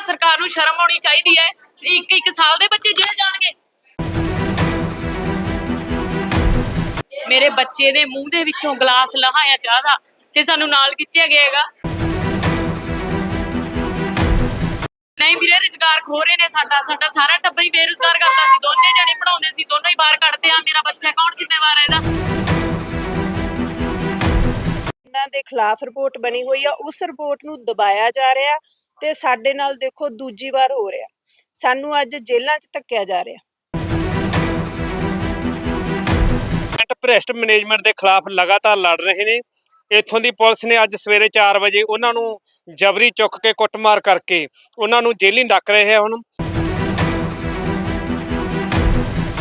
ਸਰਕਾਰ ਨੂੰ ਸ਼ਰਮ ਆਉਣੀ ਚਾਹੀਦੀ ਹੈ ਇੱਕ ਇੱਕ ਸਾਲ ਦੇ ਬੱਚੇ ਜੇਲ੍ਹ ਜਾਣਗੇ। ਮੇਰੇ ਬੱਚੇ ਦੇ ਮੂੰਹ ਦੇ ਵਿੱਚੋਂ ਗਲਾਸ ਲਹਾਇਆ ਚਾਹ ਦਾ ਤੇ ਸਾਨੂੰ ਨਾਲ ਖਿੱਚਿਆ ਗਿਆਗਾ ਨਹੀਂ ਵੀਰੇ, ਰੁਜ਼ਗਾਰ ਖੋ ਰਹੇ ਨੇ ਸਾਡਾ। ਸਾਡਾ ਸਾਰਾ ਟੱਬਰ ਹੀ ਬੇਰੁਜ਼ਗਾਰ ਕਰਦਾ ਸੀ। ਦੋਨੇ ਜਣੇ ਪੜਾਉਂਦੇ ਸੀ, ਦੋਨੋਂ ਹੀ ਬਾਹਰ ਕੱਢਦੇ ਆ। ਮੇਰਾ ਬੱਚਾ ਕੌਣ ਜ਼ਿੰਮੇਵਾਰ ਹੈ ਇਹਦਾ? ਇਹਨਾਂ ਦੇ ਖਿਲਾਫ ਰਿਪੋਰਟ ਬਣੀ ਹੋਈ ਆ। ਉਸ ਰਿਪੋਰਟ ਨੂੰ ਦਬਾਇਆ ਜਾ ਰਿਹਾ। ਤੇ ਸਾਡੇ ਨਾਲ ਦੇਖੋ ਦੂਜੀ ਵਾਰ ਹੋ ਰਿਹਾ। ਸਾਨੂੰ ਅੱਜ ਜੇਲ੍ਹਾਂ 'ਚ ਧੱਕਿਆ ਜਾ ਰਿਹਾ। ਮੈਨੇਜਮੈਂਟ ਭ੍ਰਿਸ਼ਟ ਮੈਨੇਜਮੈਂਟ ਦੇ ਖਿਲਾਫ ਲਗਾਤਾਰ ਲੜ ਰਹੇ ਨੇ। ਇੱਥੋਂ ਦੀ ਪੁਲਿਸ ਨੇ ਅੱਜ ਸਵੇਰੇ 4 ਵਜੇ ਉਹਨਾਂ ਨੂੰ ਜਬਰੀ ਚੁੱਕ ਕੇ ਕੁੱਟਮਾਰ ਕਰਕੇ ਉਹਨਾਂ ਨੂੰ ਜੇਲ੍ਹੀਂ ਡੱਕ ਰਹੇ ਹੁਣ।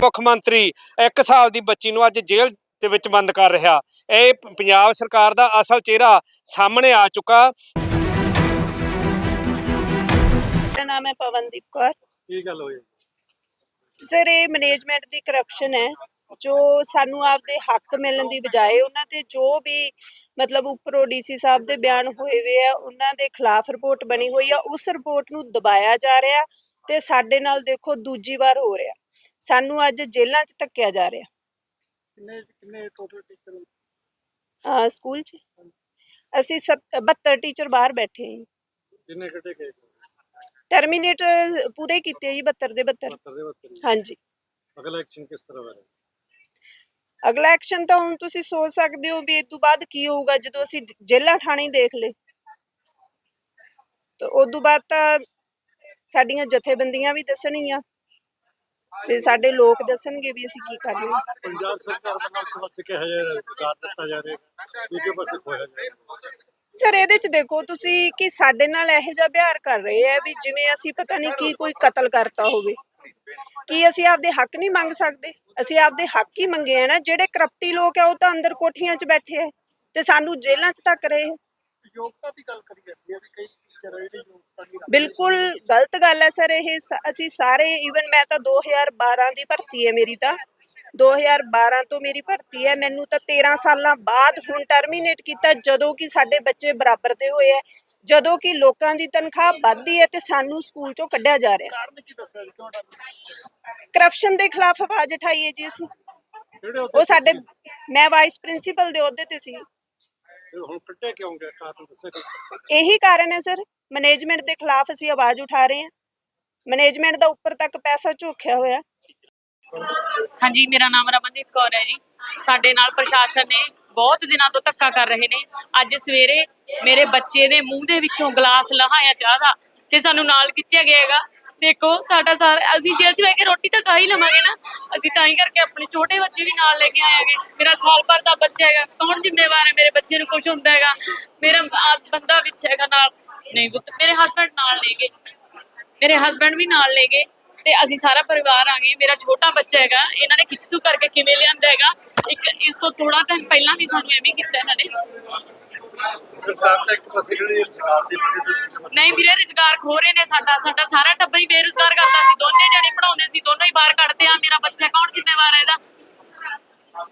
ਮੁੱਖ ਮੰਤਰੀ 1 ਸਾਲ ਦੀ ਬੱਚੀ ਨੂੰ ਅੱਜ ਜੇਲ੍ਹ ਦੇ ਵਿੱਚ ਬੰਦ ਕਰ ਰਿਹਾ। ਇਹ ਪੰਜਾਬ ਸਰਕਾਰ ਦਾ ਅਸਲ ਚਿਹਰਾ ਸਾਹਮਣੇ ਆ ਚੁੱਕਾ। ਨਾਮ ਹੈ ਪਵਨਦੀਪ ਕੌਰ। ਕੀ ਗੱਲ ਹੋਈ? ਸਰ ਇਹ ਮੈਨੇਜਮੈਂਟ ਦੀ ਕਰਪਸ਼ਨ ਹੈ ਜੋ ਸਾਨੂੰ ਆਪਦੇ ਹੱਕ ਮਿਲਣ ਦੀ ਬਜਾਏ ਉਹਨਾਂ ਤੇ ਜੋ ਵੀ ਮਤਲਬ ਉੱਪਰੋਂ ਡੀਸੀ ਸਾਹਿਬ ਦੇ ਬਿਆਨ ਹੋਏ ਵੇ ਆ ਉਹਨਾਂ ਦੇ ਖਿਲਾਫ ਰਿਪੋਰਟ ਬਣੀ ਹੋਈ ਆ ਉਸ ਰਿਪੋਰਟ ਨੂੰ ਦਬਾਇਆ ਜਾ ਰਿਹਾ ਤੇ ਸਾਡੇ ਨਾਲ ਦੇਖੋ ਦੂਜੀ ਵਾਰ ਹੋ ਰਿਹਾ। ਸਾਨੂੰ ਅੱਜ ਜੇਲ੍ਹਾਂ 'ਚ ਧੱਕਿਆ ਜਾ ਰਿਹਾ। ਕਿੰਨੇ ਕਿੰਨੇ ਟੋਟਲ ਟੀਚਰ ਸਕੂਲ 'ਚ? ਅਸੀਂ ਸੱਤ- 72 ਟੀਚਰ ਬਾਹਰ ਬੈਠੇ ਹਾਂ। ਕਿੰਨੇ ਕੱਟੇ ਗਏ? ਟਰਮੀਨੇਟ ਪੂਰੇ ਕੀਤੇ ਜੀ 72 ਦੇ 72 ਦੇ 72 ਹਾਂਜੀ। ਅਗਲਾ ਐਕਸ਼ਨ ਕਿਸ ਤਰ੍ਹਾਂ ਦਾ ਅਗਲਾ ਐਕਸ਼ਨ ਤਾਂ ਹੁਣ ਤੁਸੀਂ ਸੋਚ ਸਕਦੇ ਹੋ ਵੀ ਇਸ ਤੋਂ ਬਾਅਦ ਕੀ ਹੋਊਗਾ ਜਦੋਂ ਅਸੀਂ ਜੇਲਾ ਠਾਣੀ ਦੇਖ ਲੇ ਤਾਂ ਉਸ ਤੋਂ ਬਾਅਦ ਤਾਂ ਸਾਡੀਆਂ ਜਥੇਬੰਦੀਆਂ ਵੀ ਦੱਸਣਗੀਆਂ। ਤੇ ਸਾਡੇ ਲੋਕ ਦੱਸਣਗੇ ਵੀ ਅਸੀਂ ਕੀ ਕਰ ਰਹੇ ਹਾਂ। ਪੰਜਾਬ ਸਰਕਾਰ ਵੱਲੋਂ ਇੱਕ ਪਾਸੇ ਕਿਹਾ ਜਾ ਰਿਹਾ ਦਿੱਤਾ ਜਾ ਰਿਹਾ ਦੂਜੇ ਪਾਸੇ ਖੋਇਆ ਜਾ ਰਿਹਾ। ਸਰ ਇਹਦੇ ਚ ਦੇਖੋ ਤੁਸੀਂ ਕਿ ਸਾਡੇ ਨਾਲ ਇਹੋ ਜਿਹਾ ਵਿਹਾਰ ਕਰ ਰਹੇ ਆ ਵੀ ਜਿਵੇਂ ਅਸੀਂ ਪਤਾ ਨਹੀਂ ਕੀ ਕੋਈ ਕਤਲ ਕਰਤਾ ਹੋਵੇ। ਕੀ ਅਸੀਂ ਆਪਦੇ ਹੱਕ ਨਹੀਂ ਮੰਗ ਸਕਦੇ? ਅਸੀਂ ਆਪਦੇ ਹੱਕ ਹੀ ਮੰਗੇ ਆ ਨਾ ਜਿਹੜੇ ਕਰਪਟੀ ਲੋਕ ਆ ਉਹ ਤਾਂ ਅੰਦਰ ਕੋਠੀਆਂ 'ਚ ਬੈਠੇ ਆ ਤੇ ਸਾਨੂੰ ਜੇਲ੍ਹਾਂ 'ਚ ਤੱਕ ਰਹੇ ਆ। ਯੋਗਤਾ ਦੀ ਗੱਲ ਕਰੀ ਜਾਂਦੀ ਹੈ ਵੀ ਕਈ ਟੀਚਰ ਜਿਹੜੀ ਯੋਗਤਾ ਨਹੀਂ ਬਿਲਕੁਲ ਗਲਤ ਗੱਲ ਹੈ ਸਰ ਇਹ ਅਸੀਂ ਸਾਰੇ ਈਵਨ ਮੈਂ ਤਾਂ 2012 ਦੀ ਭਰਤੀ ਹੈ ਮੇਰੀ ਤਾਂ। 2012 ਤੋਂ ਮੇਰੀ ਭਰਤੀ ਹੈ। ਮੈਨੂੰ ਤਾਂ 13 ਸਾਲਾਂ ਬਾਅਦ ਹੁਣ ਟਰਮੀਨੇਟ ਕੀਤਾ ਜਦੋਂ ਕਿ ਸਾਡੇ ਬੱਚੇ ਬਰਾਬਰ ਦੇ ਹੋਏ ਹੈ। ਜਦੋਂ ਕਿ ਲੋਕਾਂ ਦੀ ਤਨਖਾਹ ਵੱਧਦੀ ਹੈ ਤੇ ਸਾਨੂੰ ਸਕੂਲ ਚੋਂ ਕੱਢਿਆ ਜਾ ਰਿਹਾ ਕਾਰਨ ਕੀ ਦੱਸਿਆ ਜੀ? ਕਿਉਂ ਕਰਪਸ਼ਨ ਦੇ ਖਿਲਾਫ ਆਵਾਜ਼ ਉਠਾਈ ਹੈ ਜੀ ਅਸੀਂ। ਜਿਹੜੇ ਉਹ ਸਾਡੇ ਮੈਂ ਵਾਈਸ ਪ੍ਰਿੰਸੀਪਲ ਦੇ ਅਹੁਦੇ ਤੇ ਸੀ। ਹੁਣ ਕੱਟੇ ਕਿਉਂ ਗਏ? ਕਾਰਨ ਦੱਸਿਆ ਇਹੀ ਕਾਰਨ ਹੈ ਸਰ ਮੈਨੇਜਮੈਂਟ ਦੇ ਖਿਲਾਫ ਅਸੀਂ ਆਵਾਜ਼ ਉਠਾ ਰਹੇ ਹਾਂ। ਮੈਨੇਜਮੈਂਟ ਦਾ ਉੱਪਰ ਤੱਕ ਪੈਸਾ ਝੋਖਿਆ ਹੋਇਆ। ਹਾਂਜੀ, ਮੇਰਾ ਨਾਮ ਰਮਨਦੀਪ ਕੌਰ ਹੈ ਜੀ। ਸਾਡੇ ਨਾਲ ਪ੍ਰਸ਼ਾਸਨ ਨੇ ਬਹੁਤ ਦਿਨਾਂ ਤੋਂ ਧੱਕਾ ਕਰ ਰਹੇ ਨੇ। ਅੱਜ ਸਵੇਰੇ ਮੇਰੇ ਬੱਚੇ ਦੇ ਮੂੰਹ ਦੇ ਵਿੱਚੋਂ ਗਲਾਸ ਲਹਾਇਆ ਚਾਹ ਦਾ ਤੇ ਸਾਨੂੰ ਨਾਲ ਖਿੱਚਿਆ ਗਿਆਗਾ ਦੇਖੋ, ਸਾਡਾ ਸਾਰਾ ਅਸੀਂ ਜੇਲ੍ਹ ਚ ਬਹਿ ਕੇ ਰੋਟੀ ਤਾਂ ਖਾ ਹੀ ਲਵਾਂਗੇ ਨਾ। ਅਸੀਂ ਤਾਂ ਹੀ ਕਰਕੇ ਆਪਣੇ ਛੋਟੇ ਬੱਚੇ ਵੀ ਨਾਲ ਲੈ ਕੇ ਆਏਗੇ ਮੇਰਾ ਸਾਲ ਭਰ ਦਾ ਬੱਚਾ ਹੈਗਾ। ਕੌਣ ਜ਼ਿੰਮੇਵਾਰ ਹੈ? ਮੇਰੇ ਬੱਚੇ ਨੂੰ ਕੁਝ ਹੁੰਦਾ ਹੈਗਾ। ਮੇਰਾ ਬੰਦਾ ਵਿੱਚ ਹੈਗਾ ਨਾਲ। ਨਹੀਂ ਪੁੱਤ, ਮੇਰੇ ਹਸਬੰਡ ਨਾਲ ਲੈ ਮੇਰੇ ਹਸਬੰਡ ਵੀ ਨਾਲ ਲੈ ਗਏ। ਤੇ ਅਸੀਂ ਸਾਰਾ ਪਰਿਵਾਰ ਆ ਗਏ। ਮੇਰਾ ਛੋਟਾ ਬੱਚਾ ਹੈਗਾ ਇਹਨਾਂ ਨੇ ਖਿੱਚਤੂ ਕਰਕੇ ਕਿਵੇਂ ਲਿਆਂਦਾ ਹੈਗਾ? ਇੱਕ ਇਸ ਤੋਂ ਥੋੜਾ ਟਾਈਮ ਪਹਿਲਾਂ ਵੀ ਸਾਨੂੰ ਐਵੇਂ ਕੀਤਾ ਇਹਨਾਂ ਨੇ। ਨਹੀਂ ਵੀਰੇ ਰੁਜ਼ਗਾਰ ਖੋ ਰਹੇ ਨੇ ਸਾਡਾ ਸਾਡਾ ਸਾਰਾ ਟੱਬਰ ਹੀ ਬੇਰੁਜ਼ਗਾਰ ਕਰਦਾ। ਸੀ ਦੋਨੇ ਜਣੇ ਪੜਾਉਂਦੇ ਸੀ ਦੋਨੋਂ ਹੀ ਬਾਹਰ ਕੱਢਦੇ ਆ ਮੇਰਾ ਬੱਚਾ ਕੌਣ ਜ਼ਿੰਮੇਵਾਰ ਹੈ ਇਹਦਾ?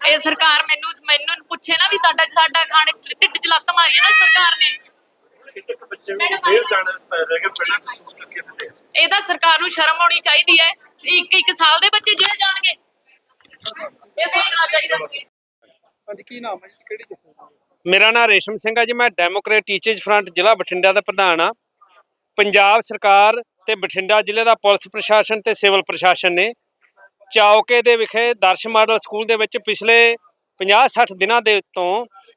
ਇਹ ਸਰਕਾਰ ਮੈਨੂੰ ਮੈਨੂੰ ਪੁੱਛੇ ਨਾ ਵੀ ਸਾਡਾ ਸਾਡਾ ਖਾਣੇ ਢਿੱਡ 'ਚ ਲੱਤ ਮਾਰੀ ਹੈ ਨਾ ਸਰਕਾਰ ਨੇ। ਇੱਕ ਬੱਚੇ ਨੂੰ ਜੇਲ੍ਹ ਜਾਣਾ ਪੈ ਰਿਹਾ ਕਿ ਪਹਿਲਾਂ ਕਰਕੇ ਦਿੱਤੇ ਇਹ ਤਾਂ ਸਰਕਾਰ ਨੂੰ ਸ਼ਰਮ ਆਉਣੀ ਚਾਹੀਦੀ ਹੈ ਇੱਕ ਇੱਕ ਸਾਲ ਦੇ ਬੱਚੇ ਜੇਲ੍ਹ ਜਾਣਗੇ। ਇਹ ਸੋਚਣਾ ਚਾਹੀਦਾ। ਅੱਜ ਕੀ ਨਾਮ ਹੈ? ਕਿਹੜੀ ਜਥੇਬੰਦੀ ਮੇਰਾ ਨਾਮ ਰੇਸ਼ਮ ਸਿੰਘ ਹੈ ਜੀ ਮੈਂ ਡੈਮੋਕ੍ਰੇਟ ਟੀਚਰਸ ਫਰੰਟ ਜ਼ਿਲ੍ਹਾ ਬਠਿੰਡਾ ਦਾ ਪ੍ਰਧਾਨ ਆ ਪੰਜਾਬ ਸਰਕਾਰ ਤੇ ਬਠਿੰਡਾ ਜ਼ਿਲ੍ਹੇ ਦਾ ਪੁਲਿਸ ਪ੍ਰਸ਼ਾਸਨ ਤੇ ਸਿਵਲ ਪ੍ਰਸ਼ਾਸਨ ਨੇ ਚੌਕੇ ਦੇ ਵਿਖੇ ਦਰਸ਼ ਮਾਡਲ ਸਕੂਲ ਦੇ ਵਿੱਚ ਪਿਛਲੇ 50-60 ਦਿਨਾਂ ਦੇ ਤੋਂ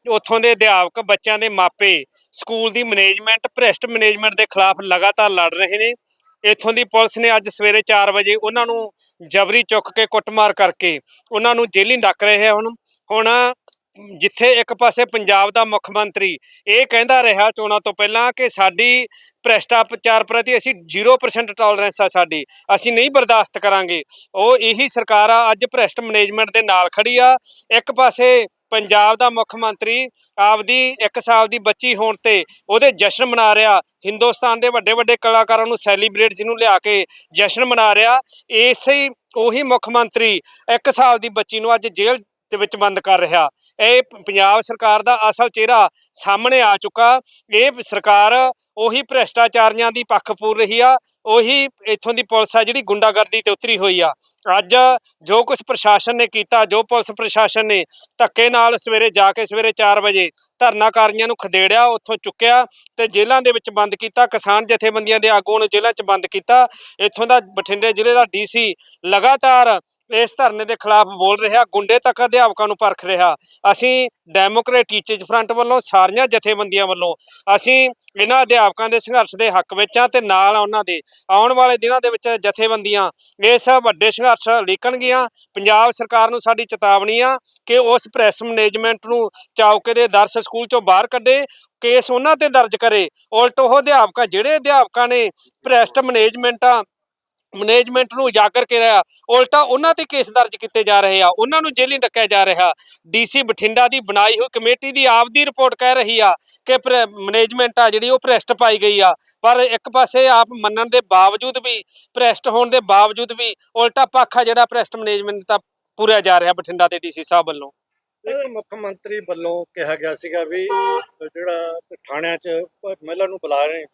ਉੱਥੋਂ ਦੇ ਅਧਿਆਪਕ ਬੱਚਿਆਂ ਦੇ ਮਾਪੇ ਸਕੂਲ ਦੀ ਮੈਨੇਜਮੈਂਟ ਭ੍ਰਿਸ਼ਟ ਮੈਨੇਜਮੈਂਟ ਦੇ ਖਿਲਾਫ ਲਗਾਤਾਰ ਲੜ ਰਹੇ ਨੇ। ਇੱਥੋਂ ਦੀ ਪੁਲਿਸ ਨੇ ਅੱਜ ਸਵੇਰੇ 4 ਵਜੇ ਉਹਨਾਂ ਨੂੰ ਜਬਰੀ ਚੁੱਕ ਕੇ ਕੁੱਟਮਾਰ ਕਰਕੇ ਉਹਨਾਂ ਨੂੰ ਜੇਲ੍ਹੀਂ ਡੱਕ ਰਹੇ ਹਨ ਹੁਣ ਜਿੱਥੇ ਇੱਕ ਪਾਸੇ ਪੰਜਾਬ ਦਾ ਮੁੱਖ ਮੰਤਰੀ ਇਹ ਕਹਿੰਦਾ ਰਿਹਾ ਚੋਣਾਂ ਤੋਂ ਪਹਿਲਾਂ ਕਿ ਸਾਡੀ ਭ੍ਰਿਸ਼ਟਾਚਾਰ ਪ੍ਰਤੀ ਅਸੀਂ 0% ਟੋਲਰੈਂਸ ਆ ਸਾਡੀ, ਅਸੀਂ ਨਹੀਂ ਬਰਦਾਸ਼ਤ ਕਰਾਂਗੇ। ਉਹ ਇਹੀ ਸਰਕਾਰ ਆ, ਅੱਜ ਭ੍ਰਿਸ਼ਟ ਮੈਨੇਜਮੈਂਟ ਦੇ ਨਾਲ ਖੜੀ ਆ। ਇੱਕ ਪਾਸੇ ਪੰਜਾਬ ਦਾ ਮੁੱਖ ਮੰਤਰੀ ਆਪਦੀ 1 ਸਾਲ ਦੀ ਬੱਚੀ ਹੋਣ ਤੇ ਉਹਦੇ ਜਸ਼ਨ ਮਨਾ ਰਿਹਾ। ਹਿੰਦੁਸਤਾਨ ਦੇ ਵੱਡੇ ਵੱਡੇ ਕਲਾਕਾਰਾਂ ਨੂੰ ਸੈਲੀਬ੍ਰੇਟ ਜਿਹਨੂੰ ਲਿਆ ਕੇ ਜਸ਼ਨ ਮਨਾ ਰਿਹਾ। ਇਸੇ ਹੀ, ਉਹੀ ਮੁੱਖ ਮੰਤਰੀ 1 ਸਾਲ ਦੀ ਬੱਚੀ ਨੂੰ ਅੱਜ ਜੇਲ੍ਹ ਦੇ ਵਿੱਚ ਬੰਦ ਕਰ ਰਿਹਾ। ਇਹ ਪੰਜਾਬ ਸਰਕਾਰ ਦਾ ਅਸਲ ਚਿਹਰਾ ਸਾਹਮਣੇ ਆ ਚੁੱਕਾ। ਇਹ ਸਰਕਾਰ ਉਹੀ ਭ੍ਰਿਸ਼ਟਾਚਾਰੀਆਂ ਦੀ ਪੱਖ ਪੂਰ ਰਹੀ ਆ। ਉਹੀ ਇੱਥੋਂ ਦੀ ਪੁਲਿਸ ਆ ਜਿਹੜੀ ਗੁੰਡਾਗਰਦੀ ਤੇ ਉਤਰੀ ਹੋਈ ਆ। ਅੱਜ ਜੋ ਕੁਝ ਪ੍ਰਸ਼ਾਸਨ ਨੇ ਕੀਤਾ, ਜੋ ਪੁਲਿਸ ਪ੍ਰਸ਼ਾਸਨ ਨੇ ਧੱਕੇ ਨਾਲ ਸਵੇਰੇ ਜਾ ਕੇ ਸਵੇਰੇ 4 ਵਜੇ ਧਰਨਾਕਾਰੀਆਂ ਨੂੰ ਖਦੇੜਿਆ, ਉੱਥੋਂ ਚੁੱਕਿਆ ਤੇ ਜੇਲ੍ਹਾਂ ਦੇ ਵਿੱਚ ਬੰਦ ਕੀਤਾ। ਕਿਸਾਨ ਜਥੇਬੰਦੀਆਂ ਦੇ ਆਗੂਆਂ ਨੂੰ ਜੇਲ੍ਹਾਂ 'ਚ ਬੰਦ ਕੀਤਾ। ਇੱਥੋਂ ਦਾ ਬਠਿੰਡੇ ਜ਼ਿਲ੍ਹੇ ਦਾ ਡੀਸੀ ਲਗਾਤਾਰ ਇਸ ਧਰਨੇ ਦੇ ਖਿਲਾਫ ਬੋਲ ਰਿਹਾ, ਗੁੰਡੇ ਤੱਕ ਅਧਿਆਪਕਾਂ ਨੂੰ ਪਰਖ ਰਿਹਾ। ਅਸੀਂ ਡੈਮੋਕ੍ਰੇਟ ਟੀਚਰਸ ਫਰੰਟ ਵੱਲੋਂ ਸਾਰੀਆਂ ਜਥੇਬੰਦੀਆਂ ਵੱਲੋਂ ਅਸੀਂ ਇਹਨਾਂ ਅਧਿਆਪਕਾਂ ਦੇ ਸੰਘਰਸ਼ ਦੇ ਹੱਕ ਵਿੱਚ ਆ ਤੇ ਨਾਲ ਉਹਨਾਂ ਦੇ ਆਉਣ ਵਾਲੇ ਦਿਨਾਂ ਦੇ ਵਿੱਚ ਜਥੇਬੰਦੀਆਂ ਇਸ ਵੱਡੇ ਸੰਘਰਸ਼ ਲਿਖਣਗੀਆਂ ਪੰਜਾਬ ਸਰਕਾਰ ਨੂੰ ਸਾਡੀ ਚੇਤਾਵਨੀ ਆ ਕਿ ਉਸ ਪ੍ਰੈਸ ਮੈਨੇਜਮੈਂਟ ਨੂੰ ਚੌਕੇ ਦੇ ਦਰਸ ਸਕੂਲ ਚੋਂ ਬਾਹਰ ਕੱਢੇ, ਕੇਸ ਉਹਨਾਂ ਤੇ ਦਰਜ ਕਰੇ। ਉਲਟ ਉਹ ਅਧਿਆਪਕਾਂ, ਜਿਹੜੇ ਅਧਿਆਪਕਾਂ ਨੇ ਪ੍ਰੈਸਟ ਮੈਨੇਜਮੈਂਟਾਂ ਮੈਨੇਜਮੈਂਟ ਨੂੰ ਉਜਾਗਰ ਕਰਿਆ ਉਲਟਾ ਉਹਨਾਂ ਤੇ ਕੇਸ ਦਰਜ ਕੀਤੇ ਜਾ ਰਹੇ ਆ। ਉਹਨਾਂ ਨੂੰ ਜੇਲ੍ਹੀਂ ਡੱਕਿਆ ਜਾ ਰਿਹਾ। ਡੀਸੀ ਬਠਿੰਡਾ ਦੀ ਬਣਾਈ ਹੋਈ ਕਮੇਟੀ ਦੀ ਆਪਦੀ ਰਿਪੋਰਟ ਕਹਿ ਰਹੀ ਆ ਕਿ ਮੈਨੇਜਮੈਂਟ ਆ ਜਿਹੜੀ ਉਹ ਭ੍ਰਿਸ਼ਟ ਪਾਈ ਗਈ ਆ। ਪਰ ਇੱਕ ਪਾਸੇ ਆਪ ਮੰਨਣ ਦੇ ਬਾਵਜੂਦ ਵੀ, ਭ੍ਰਿਸ਼ਟ ਹੋਣ ਦੇ ਬਾਵਜੂਦ ਵੀ ਉਲਟਾ ਪੱਖ ਆ ਜਿਹੜਾ ਭ੍ਰਿਸ਼ਟ ਮੈਨੇਜਮੈਂਟ ਦਾ ਪੂਰਿਆ ਜਾ ਰਿਹਾ ਬਠਿੰਡਾ ਦੇ ਡੀਸੀ ਸਾਹਿਬ ਵੱਲੋਂ। ਮੁੱਖ ਮੰਤਰੀ ਵੱਲੋਂ ਕਿਹਾ ਗਿਆ ਸੀਗਾ ਵੀ ਜਿਹੜਾ ਥਾਣਿਆਂ 'ਚ ਮਹਿਲਾ ਨੂੰ ਬੁਲਾ ਰਹੇ ਨੇ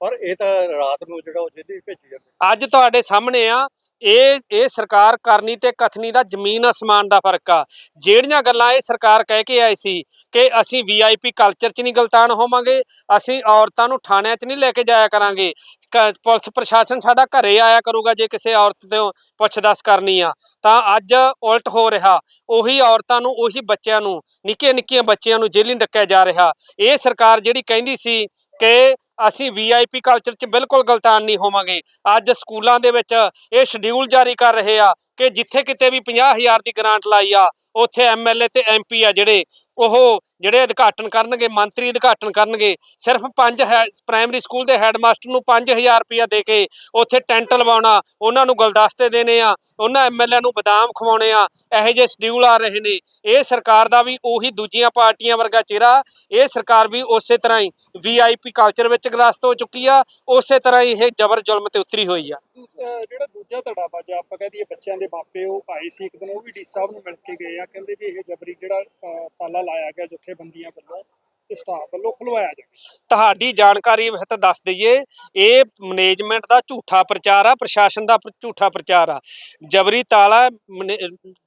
ਪਰ ਇਹ ਤਾਂ ਰਾਤ ਨੂੰ ਜਿਹੜਾ ਉਹ ਜੇਲ੍ਹ ਭੇਜੀ ਜਾਂਦੇ ਅੱਜ ਤੁਹਾਡੇ ਸਾਹਮਣੇ ਆ, ਇਹ ਇਹ ਸਰਕਾਰ ਕਰਨੀ ਤੇ ਕਥਨੀ ਦਾ ਜ਼ਮੀਨ ਅਸਮਾਨ ਦਾ ਫ਼ਰਕ ਆ। ਜਿਹੜੀਆਂ ਗੱਲਾਂ ਇਹ ਸਰਕਾਰ ਕਹਿ ਕੇ ਆਈ ਸੀ ਕਿ ਅਸੀਂ ਵੀਆਈਪੀ ਕਲਚਰ 'ਚ ਨਹੀਂ ਗਲਤਾਨ ਹੋਵਾਂਗੇ, ਅਸੀਂ ਔਰਤਾਂ ਨੂੰ ਥਾਣਿਆਂ 'ਚ ਨਹੀਂ ਲੈ ਕੇ ਜਾਇਆ ਕਰਾਂਗੇ। ਪੁਲਿਸ ਪ੍ਰਸ਼ਾਸਨ ਸਾਡਾ ਘਰੇ ਆਇਆ ਕਰੂਗਾ ਜੇ ਕਿਸੇ ਔਰਤ ਤੋਂ ਪੁੱਛ-ਦੱਸ ਕਰਨੀ ਆ। ਤਾਂ ਅੱਜ ਉਲਟ ਹੋ ਰਿਹਾ, ਉਹੀ ਔਰਤਾਂ ਨੂੰ, ਉਹੀ ਬੱਚਿਆਂ ਨੂੰ ਨਿੱਕੇ ਨਿੱਕੀਆਂ ਬੱਚਿਆਂ ਨੂੰ ਜੇਲ੍ਹੀਂ ਡੱਕਿਆ ਜਾ ਰਿਹਾ। ਇਹ ਸਰਕਾਰ ਜਿਹੜੀ ਕਹਿੰਦੀ ਸੀ ਕਿ ਅਸੀਂ ਵੀਆਈਪੀ ਕਲਚਰ 'ਚ ਬਿਲਕੁਲ ਗਲਤਾਨ ਨਹੀਂ ਹੋਵਾਂਗੇ। ਅੱਜ ਸਕੂਲਾਂ ਦੇ ਵਿੱਚ ਇਹ ਸ਼ਡਿਊਲ ਜਾਰੀ ਕਰ ਰਹੇ ਆ ਕਿ ਜਿੱਥੇ ਕਿਤੇ ਵੀ 50000 ਦੀ ਗ੍ਰਾਂਟ ਲਾਈ ਆ, ਉੱਥੇ ਐਮਐਲਏ ਤੇ ਐਮਪੀ ਆ ਜਿਹੜੇ, ਉਹ ਜਿਹੜੇ ਉਦਘਾਟਨ ਕਰਨਗੇ, ਮੰਤਰੀ ਉਦਘਾਟਨ ਕਰਨਗੇ, ਸਿਰਫ ਪੰਜ ਹੈ ਪ੍ਰਾਇਮਰੀ ਸਕੂਲ ਦੇ ਹੈੱਡਮਾਸਟਰ ਨੂੰ 5000 ਰੁਪਇਆ ਦੇ ਕੇ ਉੱਥੇ ਟੈਂਟ ਲਵਾਉਣਾ, ਉਹਨਾਂ ਨੂੰ ਗੁਲਦਸਤੇ ਦੇਣੇ ਆ, ਉਹਨਾਂ ਐਮਐਲਏ ਨੂੰ ਬਦਾਮ ਖਵਾਉਣੇ ਆ, ਇਹੋ ਜਿਹੇ ਸ਼ਡਿਊਲ ਆ ਰਹੇ ਨੇ। ਇਹ ਸਰਕਾਰ ਦਾ ਵੀ ਉਹੀ ਦੂਜੀਆਂ ਪਾਰਟੀਆਂ ਵਰਗਾ ਚਿਹਰਾ, ਇਹ ਸਰਕਾਰ ਵੀ ਉਸੇ ਤਰ੍ਹਾਂ ਹੀ ਵੀਆਈਪੀ ਕਲਚਰ ਵਿੱਚ ਗ੍ਰਸਤ ਹੋ ਚੁੱਕੀ ਆ ਉਸੇ ਤਰ੍ਹਾਂ ਇਹ ਜ਼ਬਰ ਜ਼ੁਲਮ ਤੇ ਉਤਰੀ ਹੋਈ ਆ। ਜਿਹੜਾ ਦੂਜਾ ਧੜਾ ਵਾ ਆਪਾਂ ਕਹਿ ਦਈਏ ਬੱਚਿਆਂ ਦੇ ਮਾਪੇ ਉਹ ਆਏ ਸੀ ਇੱਕ ਦਿਨ ਉਹ ਵੀ ਡੀ ਸਾਹਿਬ ਨੂੰ ਮਿਲ ਕੇ ਗਏ ਆ ਕਹਿੰਦੇ ਵੀ ਇਹ ਜਬਰੀ ਜਿਹੜਾ ਤਾਲਾ ਲਾਇਆ ਗਿਆ ਜਥੇਬੰਦੀਆਂ ਵੱਲੋਂ ਸਟਾਫ ਵੱਲੋਂ ਖੁਲਵਾਇਆ ਜਾਵੇ। ਤੁਹਾਡੀ ਜਾਣਕਾਰੀ ਵਿੱਚ ਦੱਸ ਦਈਏ ਇਹ ਮੈਨੇਜਮੈਂਟ ਦਾ ਝੂਠਾ ਪ੍ਰਚਾਰ ਆ ਪ੍ਰਸ਼ਾਸਨ ਦਾ ਝੂਠਾ ਪ੍ਰਚਾਰ ਆ। ਜਬਰੀ ਤਾਲਾ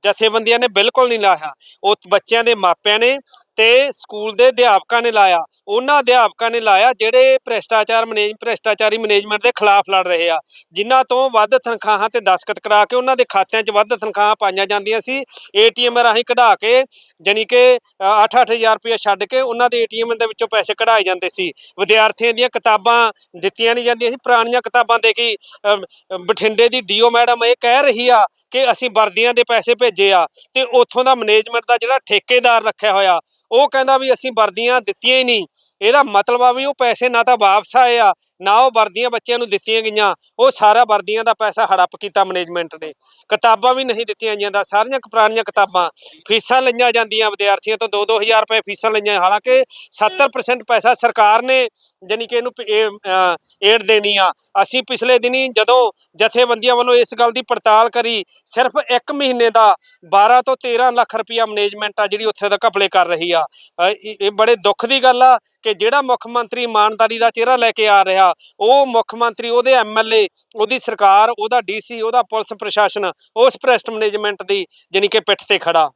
ਜਥੇਬੰਦੀਆਂ ਨੇ ਬਿਲਕੁਲ ਨਹੀਂ ਲਾਇਆ। ਉਹ ਬੱਚਿਆਂ ਦੇ ਮਾਪਿਆਂ ਨੇ ਤੇ ਸਕੂਲ ਦੇ ਅਧਿਆਪਕਾਂ ਨੇ ਲਾਇਆ। ਉਹਨਾਂ ਅਧਿਆਪਕਾਂ ਨੇ ਲਾਇਆ ਜਿਹੜੇ ਭ੍ਰਿਸ਼ਟਾਚਾਰ ਮੈਨੇਜ, ਭ੍ਰਿਸ਼ਟਾਚਾਰੀ ਮੈਨੇਜਮੈਂਟ ਦੇ ਖਿਲਾਫ ਲੜ ਰਹੇ ਆ। ਜਿਨ੍ਹਾਂ ਤੋਂ ਵੱਧ ਤਨਖਾਹਾਂ ਤੇ ਦਸਖਤ ਕਰਾ ਕੇ ਉਹਨਾਂ ਦੇ ਖਾਤਿਆਂ 'ਚ ਵੱਧ ਤਨਖਾਹਾਂ ਪਾਈਆਂ ਜਾਂਦੀਆਂ ਸੀ। ਏਟੀਐਮ ਰਾਹੀਂ ਕਢਾ ਕੇ, ਜਾਣੀ ਕਿ 8-8000 ਰੁਪਏ ਛੱਡ ਕੇ ਉਹਨਾਂ ਦੇ ਏਟੀਐਮ ਦੇ ਵਿੱਚੋਂ ਪੈਸੇ ਕਢਾਏ ਜਾਂਦੇ ਸੀ। ਵਿਦਿਆਰਥੀਆਂ ਦੀਆਂ ਕਿਤਾਬਾਂ ਦਿੱਤੀਆਂ ਨਹੀਂ ਜਾਂਦੀਆਂ ਸੀ। ਪੁਰਾਣੀਆਂ ਕਿਤਾਬਾਂ ਦੇ ਕੇ ਬਠਿੰਡੇ ਦੀ ਡੀਓ ਮੈਡਮ ਇਹ ਕਹਿ ਰਹੀ ਆ ਕਿ ਅਸੀਂ ਵਰਦੀਆਂ ਦੇ ਪੈਸੇ ਭੇਜੇ ਆ ਤੇ ਉੱਥੋਂ ਦਾ ਮੈਨੇਜਮੈਂਟ ਦਾ ਜਿਹੜਾ ਠੇਕੇਦਾਰ ਰੱਖਿਆ ਹੋਇਆ ਉਹ ਕਹਿੰਦਾ ਵੀ ਅਸੀਂ ਵਰਦੀਆਂ ਦਿੱਤੀਆਂ ਹੀ ਨਹੀਂ। ਇਹਦਾ ਮਤਲਬ ਆ ਵੀ ਉਹ ਪੈਸੇ ਨਾ ਤਾਂ ਵਾਪਸ ਆਏ ਆ, ਨਾ ਉਹ ਵਰਦੀਆਂ ਬੱਚਿਆਂ ਨੂੰ ਦਿੱਤੀਆਂ ਗਈਆਂ, ਉਹ ਸਾਰਾ ਵਰਦੀਆਂ ਦਾ ਪੈਸਾ ਹੜੱਪ ਕੀਤਾ ਮੈਨੇਜਮੈਂਟ ਨੇ। ਕਿਤਾਬਾਂ ਵੀ ਨਹੀਂ ਦਿੱਤੀਆਂ ਜਾਂਦਾ ਸਾਰੀਆਂ ਪੁਰਾਣੀਆਂ ਕਿਤਾਬਾਂ, ਫੀਸਾਂ ਲਈਆਂ ਜਾਂਦੀਆਂ ਵਿਦਿਆਰਥੀਆਂ ਤੋਂ 2-2000 ਰੁਪਏ ਫੀਸਾਂ ਲਈਆਂ, ਹਾਲਾਂਕਿ 70% ਪੈਸਾ ਸਰਕਾਰ ਨੇ ਜਾਣੀ ਕਿ ਇਹਨੂੰ ਏਡ ਦੇਣੀ ਆ। ਅਸੀਂ ਪਿਛਲੇ ਦਿਨੀ ਜਦੋਂ ਜਥੇਬੰਦੀਆਂ ਵੱਲੋਂ ਇਸ ਗੱਲ ਦੀ ਪੜਤਾਲ ਕਰੀ, ਸਿਰਫ 1 ਮਹੀਨੇ ਦਾ 12 ਤੋਂ 13 ਲੱਖ ਰੁਪਇਆ ਮੈਨੇਜਮੈਂਟ ਆ ਜਿਹੜੀ ਉੱਥੇ ਦਾ ਘਪਲੇ ਕਰ ਰਹੀ ਆ। ਇਹ ਬੜੇ ਦੁੱਖ ਦੀ ਗੱਲ ਆ ਕਿ ਕਿ ਜਿਹੜਾ ਮੁੱਖ ਮੰਤਰੀ ਇਮਾਨਦਾਰੀ ਦਾ ਚਿਹਰਾ ਲੈ ਕੇ ਆ ਰਿਹਾ, ਉਹ ਮੁੱਖ ਮੰਤਰੀ, ਉਹਦੇ ਐਮਐਲਏ ਉਹਦੀ ਸਰਕਾਰ, ਉਹਦਾ ਡੀਸੀ ਉਹਦਾ ਪੁਲਿਸ ਪ੍ਰਸ਼ਾਸਨ, ਉਸ ਪ੍ਰੈਸਟ ਮੈਨੇਜਮੈਂਟ ਦੀ ਜਾਣੀ ਕਿ ਪਿੱਠ ਤੇ ਖੜਾ।